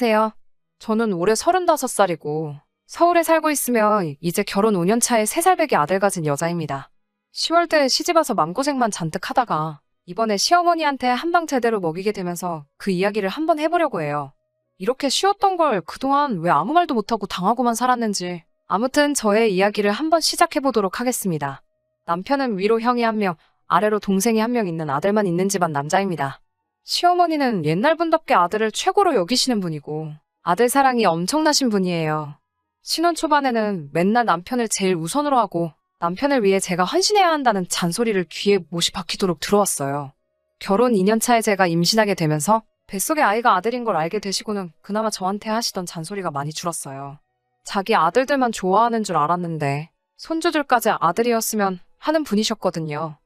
안녕하세요. 저는 올해 35살이고 서울에 살고 있으며 이제 결혼 5년 차에 3살배기 아들 가진 여자입니다. 10월달에 시집와서 맘고생만 잔뜩 하다가 이번에 시어머니한테 한 방 제대로 먹이게 되면서 그 이야기를 한번 해보려고 해요. 이렇게 쉬웠던 걸 그동안 왜 아무 말도 못하고 당하고만 살았는지 아무튼 저의 이야기를 한번 시작해보도록 하겠습니다. 남편은 위로 형이 한 명, 아래로 동생이 한 명 있는 아들만 있는 집안 남자입니다. 시어머니는 옛날 분답게 아들을 최고로 여기시는 분이고 아들 사랑이 엄청나신 분이에요. 신혼 초반에는 맨날 남편을 제일 우선으로 하고 남편을 위해 제가 헌신해야 한다는 잔소리를 귀에 못이 박히도록 들어왔어요. 결혼 2년 차에 제가 임신하게 되면서 뱃속에 아이가 아들인 걸 알게 되시고는 그나마 저한테 하시던 잔소리가 많이 줄었어요. 자기 아들들만 좋아하는 줄 알았는데 손주들까지 아들이었으면 하는 분이셨거든요.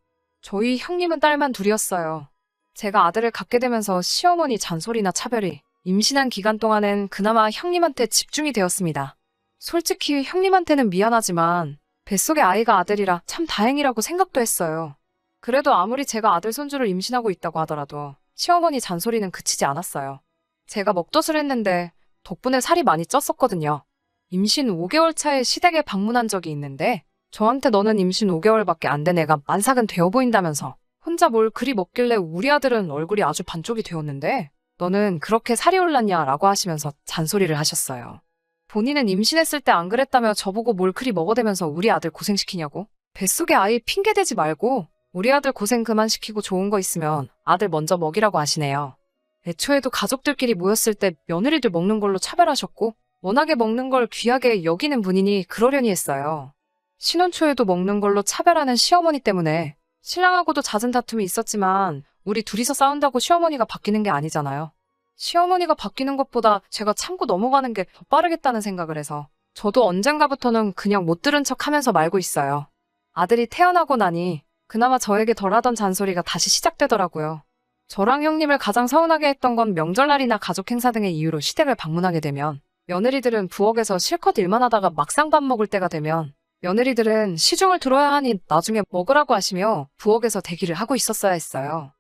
저희 형님은 딸만 둘이었어요. 제가 아들을 갖게 되면서 시어머니 잔소리나 차별이 임신한 기간 동안엔 그나마 형님한테 집중이 되었습니다. 솔직히 형님한테는 미안하지만 뱃속에 아이가 아들이라 참 다행이라고 생각도 했어요. 그래도 아무리 제가 아들 손주를 임신하고 있다고 하더라도 시어머니 잔소리는 그치지 않았어요. 제가 먹덧을 했는데 덕분에 살이 많이 쪘었거든요. 임신 5개월 차에 시댁에 방문한 적이 있는데 저한테 너는 임신 5개월밖에 안 된 애가 만삭은 되어 보인다면서 혼자 뭘 그리 먹길래 우리 아들은 얼굴이 아주 반쪽이 되었는데 너는 그렇게 살이 올랐냐 라고 하시면서 잔소리를 하셨어요. 본인은 임신했을 때 안 그랬다며 저보고 뭘 그리 먹어대면서 우리 아들 고생시키냐고? 뱃속에 아이 핑계대지 말고 우리 아들 고생 그만 시키고 좋은 거 있으면 아들 먼저 먹이라고 하시네요. 애초에도 가족들끼리 모였을 때 며느리들 먹는 걸로 차별하셨고 워낙에 먹는 걸 귀하게 여기는 분이니 그러려니 했어요. 신혼 초에도 먹는 걸로 차별하는 시어머니 때문에 신랑하고도 잦은 다툼이 있었지만 우리 둘이서 싸운다고 시어머니가 바뀌는 게 아니잖아요. 시어머니가 바뀌는 것보다 제가 참고 넘어가는 게 더 빠르겠다는 생각을 해서 저도 언젠가부터는 그냥 못 들은 척 하면서 말고 있어요. 아들이 태어나고 나니 그나마 저에게 덜 하던 잔소리가 다시 시작되더라고요. 저랑 형님을 가장 서운하게 했던 건 명절날이나 가족 행사 등의 이유로 시댁을 방문하게 되면 며느리들은 부엌에서 실컷 일만 하다가 막상 밥 먹을 때가 되면 며느리들은 시중을 들어야 하니 나중에 먹으라고 하시며 부엌에서 대기를 하고 있었어야 했어요.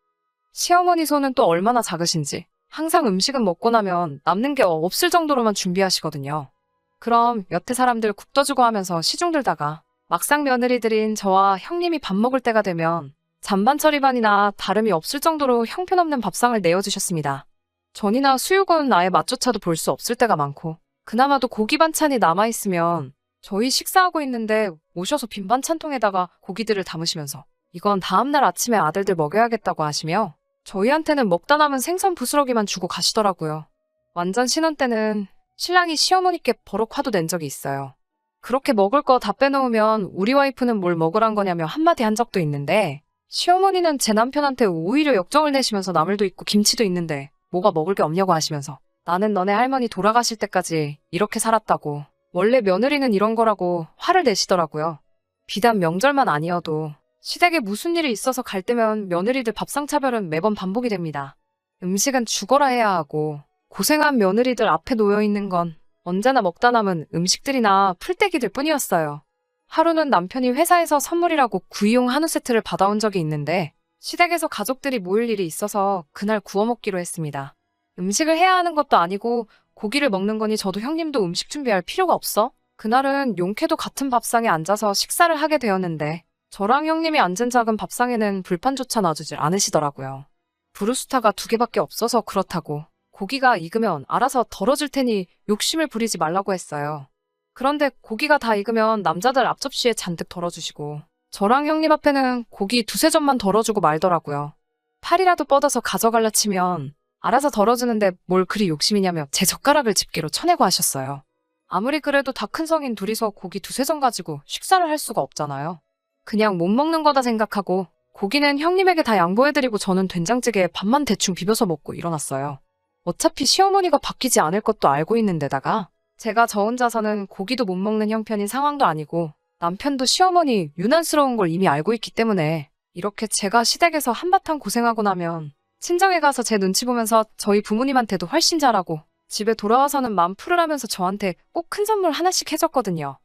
시어머니 손은 또 얼마나 작으신지 항상 음식은 먹고 나면 남는 게 없을 정도로만 준비하시거든요. 그럼 여태 사람들 국 떠주고 하면서 시중 들다가 막상 며느리들인 저와 형님이 밥 먹을 때가 되면 잔반 처리반이나 다름이 없을 정도로 형편없는 밥상을 내어주셨습니다. 전이나 수육은 아예 맛조차도 볼 수 없을 때가 많고 그나마도 고기 반찬이 남아있으면 저희 식사하고 있는데 오셔서 빈 반찬 통에다가 고기들을 담으시면서 이건 다음날 아침에 아들들 먹여야겠다고 하시며 저희한테는 먹다 남은 생선 부스러기만 주고 가시더라고요. 완전 신혼 때는 신랑이 시어머니께 버럭 화도 낸 적이 있어요. 그렇게 먹을 거 다 빼놓으면 우리 와이프는 뭘 먹으란 거냐며 한마디 한 적도 있는데 시어머니는 제 남편한테 오히려 역정을 내시면서 나물도 있고 김치도 있는데 뭐가 먹을 게 없냐고 하시면서 나는 너네 할머니 돌아가실 때까지 이렇게 살았다고 원래 며느리는 이런 거라고 화를 내시더라고요. 비단 명절만 아니어도 시댁에 무슨 일이 있어서 갈 때면 며느리들 밥상 차별은 매번 반복이 됩니다. 음식은 죽어라 해야 하고 고생한 며느리들 앞에 놓여 있는 건 언제나 먹다 남은 음식들이나 풀떼기들 뿐이었어요. 하루는 남편이 회사에서 선물이라고 구이용 한우 세트를 받아온 적이 있는데 시댁에서 가족들이 모일 일이 있어서 그날 구워 먹기로 했습니다. 음식을 해야 하는 것도 아니고 고기를 먹는 거니 저도 형님도 음식 준비할 필요가 없어? 그날은 용케도 같은 밥상에 앉아서 식사를 하게 되었는데 저랑 형님이 앉은 작은 밥상에는 불판조차 놔주질 않으시더라고요. 브루스타가 두 개밖에 없어서 그렇다고 고기가 익으면 알아서 덜어줄 테니 욕심을 부리지 말라고 했어요. 그런데 고기가 다 익으면 남자들 앞접시에 잔뜩 덜어주시고 저랑 형님 앞에는 고기 두세 점만 덜어주고 말더라고요. 팔이라도 뻗어서 가져갈라 치면 알아서 덜어주는데 뭘 그리 욕심이냐며 제 젓가락을 집게로 쳐내고 하셨어요. 아무리 그래도 다 큰 성인 둘이서 고기 두세 점 가지고 식사를 할 수가 없잖아요. 그냥 못 먹는 거다 생각하고 고기는 형님에게 다 양보해드리고 저는 된장찌개에 밥만 대충 비벼서 먹고 일어났어요. 어차피 시어머니가 바뀌지 않을 것도 알고 있는데다가 제가 저 혼자서는 고기도 못 먹는 형편인 상황도 아니고 남편도 시어머니 유난스러운 걸 이미 알고 있기 때문에 이렇게 제가 시댁에서 한바탕 고생하고 나면 친정에 가서 제 눈치 보면서 저희 부모님한테도 훨씬 잘하고 집에 돌아와서는 맘 풀으라면서 저한테 꼭 큰 선물 하나씩 해줬거든요.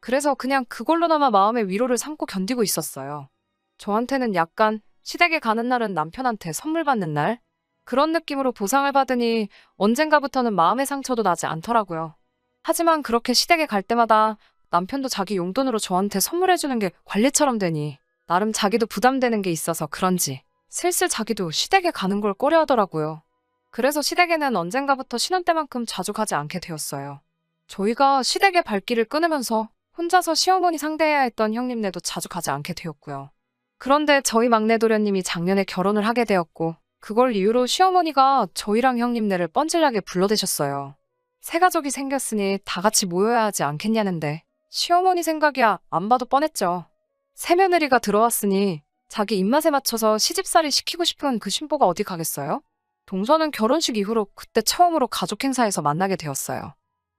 그래서 그냥 그걸로나마 마음의 위로를 삼고 견디고 있었어요. 저한테는 약간 시댁에 가는 날은 남편한테 선물 받는 날? 그런 느낌으로 보상을 받으니 언젠가부터는 마음의 상처도 나지 않더라고요. 하지만 그렇게 시댁에 갈 때마다 남편도 자기 용돈으로 저한테 선물해주는 게 관리처럼 되니 나름 자기도 부담되는 게 있어서 그런지 슬슬 자기도 시댁에 가는 걸 꺼려하더라고요. 그래서 시댁에는 언젠가부터 신혼 때만큼 자주 가지 않게 되었어요. 저희가 시댁의 발길을 끊으면서 혼자서 시어머니 상대해야 했던 형님네도 자주 가지 않게 되었고요. 그런데 저희 막내 도련님이 작년에 결혼을 하게 되었고 그걸 이유로 시어머니가 저희랑 형님네를 뻔질나게 불러대셨어요. 새 가족이 생겼으니 다 같이 모여야 하지 않겠냐는데 시어머니 생각이야 안 봐도 뻔했죠. 새 며느리가 들어왔으니 자기 입맛에 맞춰서 시집살이 시키고 싶은 그 신보가 어디 가겠어요? 동서는 결혼식 이후로 그때 처음으로 가족 행사에서 만나게 되었어요.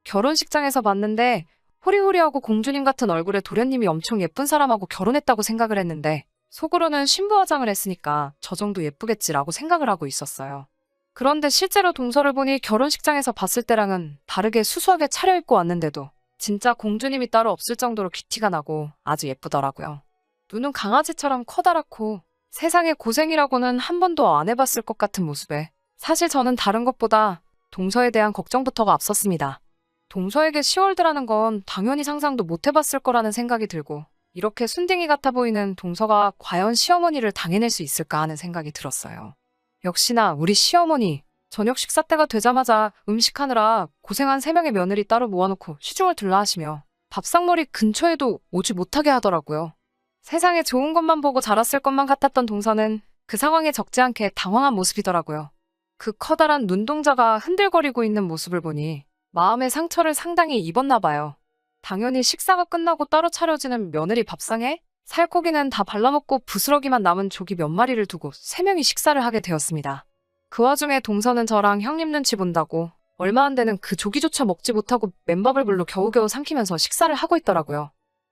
결혼식장에서 봤는데 호리호리하고 공주님 같은 얼굴의 도련님이 엄청 예쁜 사람하고 결혼했다고 생각을 했는데 속으로는 신부 화장을 했으니까 저 정도 예쁘겠지라고 생각을 하고 있었어요. 그런데 실제로 동서를 보니 결혼식장에서 봤을 때랑은 다르게 수수하게 차려입고 왔는데도 진짜 공주님이 따로 없을 정도로 귀티가 나고 아주 예쁘더라고요. 눈은 강아지처럼 커다랗고 세상에 고생이라고는 한 번도 안 해봤을 것 같은 모습에 사실 저는 다른 것보다 동서에 대한 걱정부터가 앞섰습니다. 동서에게 10월드라는 건 당연히 상상도 못 해봤을 거라는 생각이 들고 이렇게 순딩이 같아 보이는 동서가 과연 시어머니를 당해낼 수 있을까 하는 생각이 들었어요. 역시나 우리 시어머니 저녁 식사 때가 되자마자 음식하느라 고생한 세 명의 며느리 따로 모아놓고 시중을 들라 하시며 밥상머리 근처에도 오지 못하게 하더라고요. 세상에 좋은 것만 보고 자랐을 것만 같았던 동서는 그 상황에 적지 않게 당황한 모습이더라고요. 그 커다란 눈동자가 흔들거리고 있는 모습을 보니 마음의 상처를 상당히 입었나 봐요. 당연히 식사가 끝나고 따로 차려지는 며느리 밥상에 살코기는 다 발라먹고 부스러기만 남은 조기 몇 마리를 두고 세 명이 식사를 하게 되었습니다. 그 와중에 동서는 저랑 형님 눈치 본다고 얼마 안 되는 그 조기조차 먹지 못하고 맨밥을 불러 겨우겨우 삼키면서 식사를 하고 있더라고요.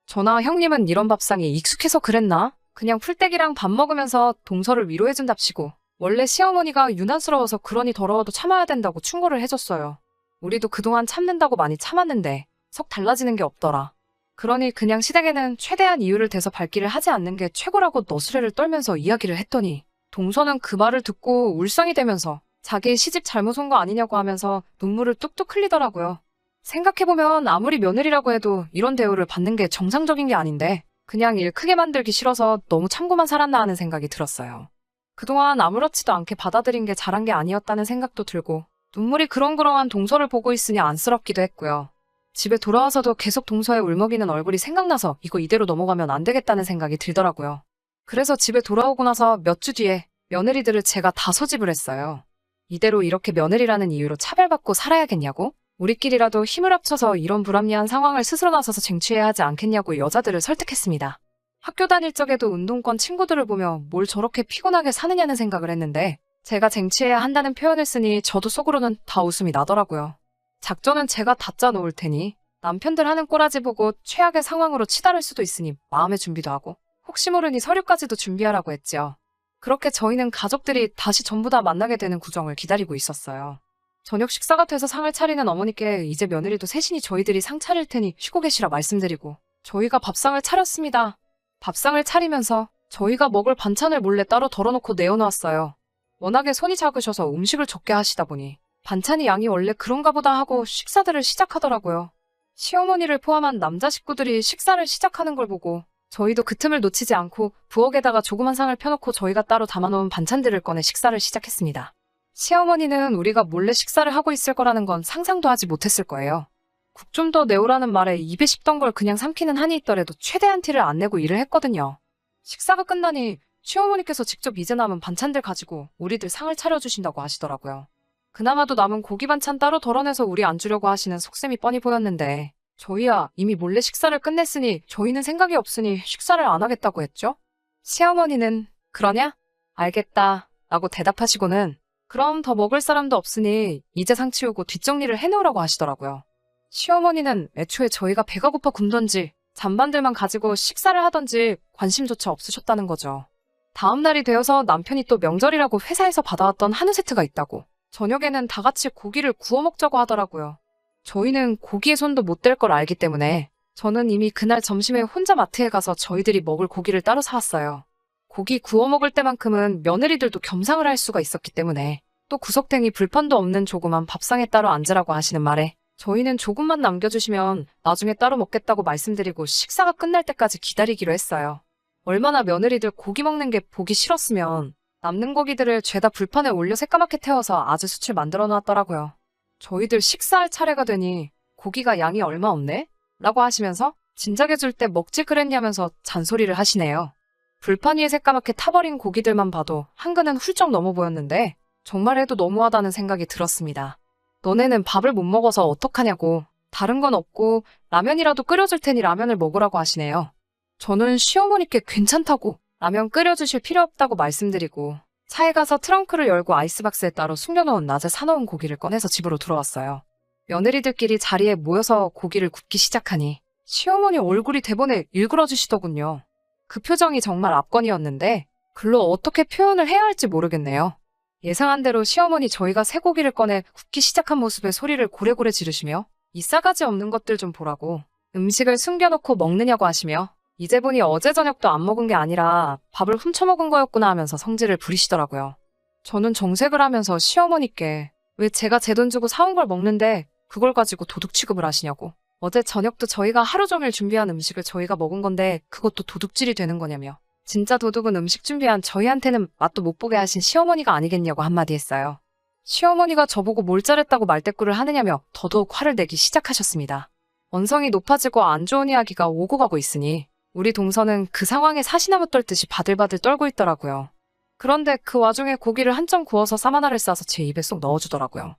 저나 형님은 이런 밥상이 익숙해서 그랬나? 그냥 풀떼기랑 밥 먹으면서 동서를 위로해준답시고 원래 시어머니가 유난스러워서 그러니 더러워도 참아야 된다고 충고를 해줬어요. 우리도 그동안 참는다고 많이 참았는데 석 달라지는 게 없더라. 그러니 그냥 시댁에는 최대한 이유를 대서 발길을 하지 않는 게 최고라고 너스레를 떨면서 이야기를 했더니 동서는 그 말을 듣고 울상이 되면서 자기 시집 잘못 온 거 아니냐고 하면서 눈물을 뚝뚝 흘리더라고요. 생각해보면 아무리 며느리라고 해도 이런 대우를 받는 게 정상적인 게 아닌데 그냥 일 크게 만들기 싫어서 너무 참고만 살았나 하는 생각이 들었어요. 그동안 아무렇지도 않게 받아들인 게 잘한 게 아니었다는 생각도 들고 눈물이 그렁그렁한 동서를 보고 있으니 안쓰럽기도 했고요. 집에 돌아와서도 계속 동서의 울먹이는 얼굴이 생각나서 이거 이대로 넘어가면 안 되겠다는 생각이 들더라고요. 그래서 집에 돌아오고 나서 몇 주 뒤에 며느리들을 제가 다 소집을 했어요. 이대로 이렇게 며느리라는 이유로 차별받고 살아야겠냐고? 우리끼리라도 힘을 합쳐서 이런 불합리한 상황을 스스로 나서서 쟁취해야 하지 않겠냐고 여자들을 설득했습니다. 학교 다닐 적에도 운동권 친구들을 보며 뭘 저렇게 피곤하게 사느냐는 생각을 했는데 제가 쟁취해야 한다는 표현을 쓰니 저도 속으로는 다 웃음이 나더라고요. 작전은 제가 다 짜놓을 테니 남편들 하는 꼬라지 보고 최악의 상황으로 치달을 수도 있으니 마음의 준비도 하고 혹시 모르니 서류까지도 준비하라고 했죠. 그렇게 저희는 가족들이 다시 전부 다 만나게 되는 구정을 기다리고 있었어요. 저녁 식사가 돼서 상을 차리는 어머니께 이제 며느리도 셋이니 저희들이 상 차릴 테니 쉬고 계시라 말씀드리고 저희가 밥상을 차렸습니다. 밥상을 차리면서 저희가 먹을 반찬을 몰래 따로 덜어놓고 내어놓았어요. 워낙에 손이 작으셔서 음식을 적게 하시다 보니 반찬이 양이 원래 그런가 보다 하고 식사들을 시작하더라고요. 시어머니를 포함한 남자 식구들이 식사를 시작하는 걸 보고 저희도 그 틈을 놓치지 않고 부엌에다가 조그만 상을 펴놓고 저희가 따로 담아놓은 반찬들을 꺼내 식사를 시작했습니다. 시어머니는 우리가 몰래 식사를 하고 있을 거라는 건 상상도 하지 못했을 거예요. 국 좀 더 내오라는 말에 입에 씹던 걸 그냥 삼키는 한이 있더라도 최대한 티를 안 내고 일을 했거든요. 식사가 끝나니 시어머니께서 직접 이제 남은 반찬들 가지고 우리들 상을 차려주신다고 하시더라고요. 그나마도 남은 고기 반찬 따로 덜어내서 우리 안 주려고 하시는 속셈이 뻔히 보였는데 저희야 이미 몰래 식사를 끝냈으니 저희는 생각이 없으니 식사를 안 하겠다고 했죠? 시어머니는 그러냐? 알겠다 라고 대답하시고는 그럼 더 먹을 사람도 없으니 이제 상 치우고 뒷정리를 해놓으라고 하시더라고요. 시어머니는 애초에 저희가 배가 고파 굶던지 잔반들만 가지고 식사를 하던지 관심조차 없으셨다는 거죠. 다음 날이 되어서 남편이 또 명절이라고 회사에서 받아왔던 한우 세트가 있다고 저녁에는 다 같이 고기를 구워 먹자고 하더라고요. 저희는 고기에 손도 못 댈 걸 알기 때문에 저는 이미 그날 점심에 혼자 마트에 가서 저희들이 먹을 고기를 따로 사왔어요. 고기 구워 먹을 때만큼은 며느리들도 겸상을 할 수가 있었기 때문에 또 구석탱이 불판도 없는 조그만 밥상에 따로 앉으라고 하시는 말에 저희는 조금만 남겨주시면 나중에 따로 먹겠다고 말씀드리고 식사가 끝날 때까지 기다리기로 했어요. 얼마나 며느리들 고기 먹는 게 보기 싫었으면 남는 고기들을 죄다 불판에 올려 새까맣게 태워서 아주 수출 만들어 놨더라고요. 저희들 식사할 차례가 되니 고기가 양이 얼마 없네? 라고 하시면서 진작에 줄 때 먹지 그랬냐면서 잔소리를 하시네요. 불판 위에 새까맣게 타버린 고기들만 봐도 한근은 훌쩍 넘어 보였는데 정말 해도 너무하다는 생각이 들었습니다. 너네는 밥을 못 먹어서 어떡하냐고 다른 건 없고 라면이라도 끓여줄 테니 라면을 먹으라고 하시네요. 저는 시어머니께 괜찮다고 라면 끓여주실 필요 없다고 말씀드리고 차에 가서 트렁크를 열고 아이스박스에 따로 숨겨놓은 낮에 사놓은 고기를 꺼내서 집으로 들어왔어요. 며느리들끼리 자리에 모여서 고기를 굽기 시작하니 시어머니 얼굴이 대본에 일그러지시더군요. 그 표정이 정말 압권이었는데 글로 어떻게 표현을 해야 할지 모르겠네요. 예상한 대로 시어머니 저희가 쇠고기를 꺼내 굽기 시작한 모습에 소리를 고래고래 지르시며 이 싸가지 없는 것들 좀 보라고 음식을 숨겨놓고 먹느냐고 하시며 이제 보니 어제 저녁도 안 먹은 게 아니라 밥을 훔쳐먹은 거였구나 하면서 성질을 부리시더라고요. 저는 정색을 하면서 시어머니께 왜 제가 제 돈 주고 사온 걸 먹는데 그걸 가지고 도둑 취급을 하시냐고. 어제 저녁도 저희가 하루 종일 준비한 음식을 저희가 먹은 건데 그것도 도둑질이 되는 거냐며. 진짜 도둑은 음식 준비한 저희한테는 맛도 못 보게 하신 시어머니가 아니겠냐고 한마디 했어요. 시어머니가 저보고 뭘 잘했다고 말대꾸를 하느냐며 더더욱 화를 내기 시작하셨습니다. 언성이 높아지고 안 좋은 이야기가 오고 가고 있으니 우리 동서는 그 상황에 사시나무 떨듯이 바들바들 떨고 있더라고요. 그런데 그 와중에 고기를 한점 구워서 쌈 하나를 싸서 제 입에 쏙 넣어주더라고요.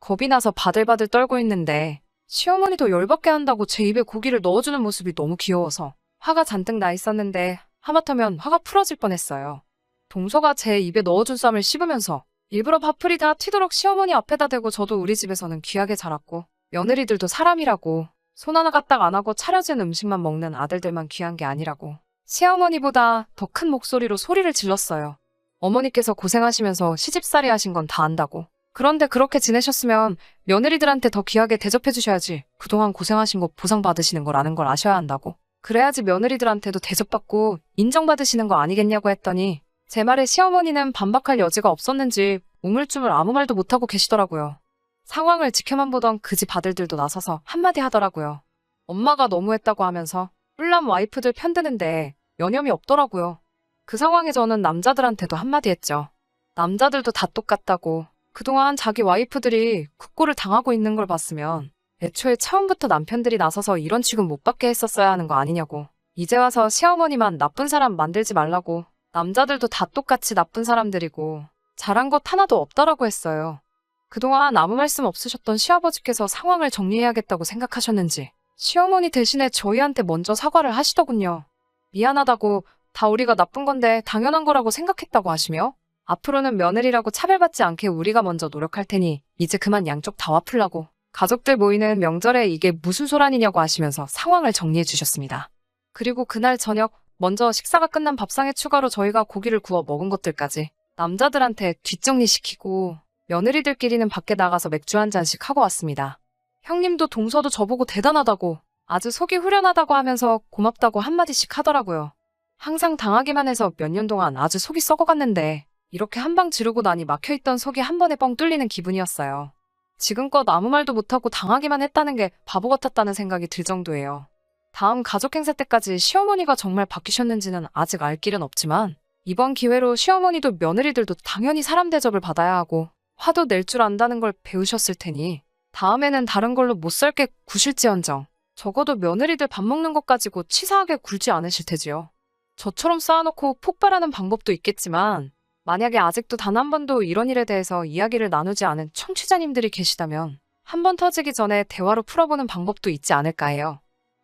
겁이 나서 바들바들 떨고 있는데 시어머니도 열받게 한다고 제 입에 고기를 넣어주는 모습이 너무 귀여워서 화가 잔뜩 나 있었는데 하마터면 화가 풀어질 뻔했어요. 동서가 제 입에 넣어준 쌈을 씹으면서 일부러 밥풀이 다 튀도록 시어머니 앞에다 대고 저도 우리 집에서는 귀하게 자랐고 며느리들도 사람이라고 손 하나 까딱 안 하고 차려진 음식만 먹는 아들들만 귀한 게 아니라고 시어머니보다 더 큰 목소리로 소리를 질렀어요. 어머니께서 고생하시면서 시집살이 하신 건 다 안다고. 그런데 그렇게 지내셨으면 며느리들한테 더 귀하게 대접해 주셔야지. 그동안 고생하신 거 보상받으시는 걸 아는 걸 아셔야 한다고. 그래야지 며느리들한테도 대접받고 인정받으시는 거 아니겠냐고 했더니 제 말에 시어머니는 반박할 여지가 없었는지 우물쭈물 아무 말도 못하고 계시더라고요. 상황을 지켜만 보던 그 집 아들들도 나서서 한마디 하더라고요. 엄마가 너무했다고 하면서 뿔남 와이프들 편드는데 여념이 없더라고요. 그 상황에 저는 남자들한테도 한마디 했죠. 남자들도 다 똑같다고. 그동안 자기 와이프들이 국고를 당하고 있는 걸 봤으면 애초에 처음부터 남편들이 나서서 이런 취급 못 받게 했었어야 하는 거 아니냐고. 이제 와서 시어머니만 나쁜 사람 만들지 말라고. 남자들도 다 똑같이 나쁜 사람들이고 잘한 것 하나도 없다라고 했어요. 그동안 아무 말씀 없으셨던 시아버지께서 상황을 정리해야겠다고 생각하셨는지 시어머니 대신에 저희한테 먼저 사과를 하시더군요. 미안하다고 다 우리가 나쁜 건데 당연한 거라고 생각했다고 하시며 앞으로는 며느리라고 차별받지 않게 우리가 먼저 노력할 테니 이제 그만 양쪽 다 와풀라고 가족들 모이는 명절에 이게 무슨 소란이냐고 하시면서 상황을 정리해 주셨습니다. 그리고 그날 저녁 먼저 식사가 끝난 밥상에 추가로 저희가 고기를 구워 먹은 것들까지 남자들한테 뒷정리시키고 며느리들끼리는 밖에 나가서 맥주 한 잔씩 하고 왔습니다. 형님도 동서도 저보고 대단하다고 아주 속이 후련하다고 하면서 고맙다고 한마디씩 하더라고요. 항상 당하기만 해서 몇 년 동안 아주 속이 썩어갔는데 이렇게 한 방 지르고 나니 막혀있던 속이 한 번에 뻥 뚫리는 기분이었어요. 지금껏 아무 말도 못하고 당하기만 했다는 게 바보 같았다는 생각이 들 정도예요. 다음 가족 행사 때까지 시어머니가 정말 바뀌셨는지는 아직 알 길은 없지만 이번 기회로 시어머니도 며느리들도 당연히 사람 대접을 받아야 하고 화도 낼 줄 안다는 걸 배우셨을 테니 다음에는 다른 걸로 못 살게 구실지언정 적어도 며느리들 밥 먹는 것 가지고 치사하게 굴지 않으실 테지요. 저처럼 쌓아놓고 폭발하는 방법도 있겠지만 만약에 아직도 단 한 번도 이런 일에 대해서 이야기를 나누지 않은 청취자님들이 계시다면 한 번 터지기 전에 대화로 풀어보는 방법도 있지 않을까 해요.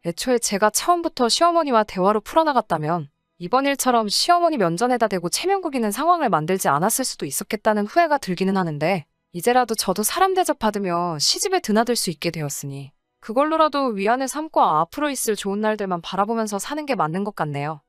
애초에 제가 처음부터 시어머니와 대화로 풀어나갔다면 이번 일처럼 시어머니 면전에다 대고 체면구기는 상황을 만들지 않았을 수도 있었겠다는 후회가 들기는 하는데 이제라도 저도 사람 대접받으며 시집에 드나들 수 있게 되었으니 그걸로라도 위안을 삼고 앞으로 있을 좋은 날들만 바라보면서 사는 게 맞는 것 같네요.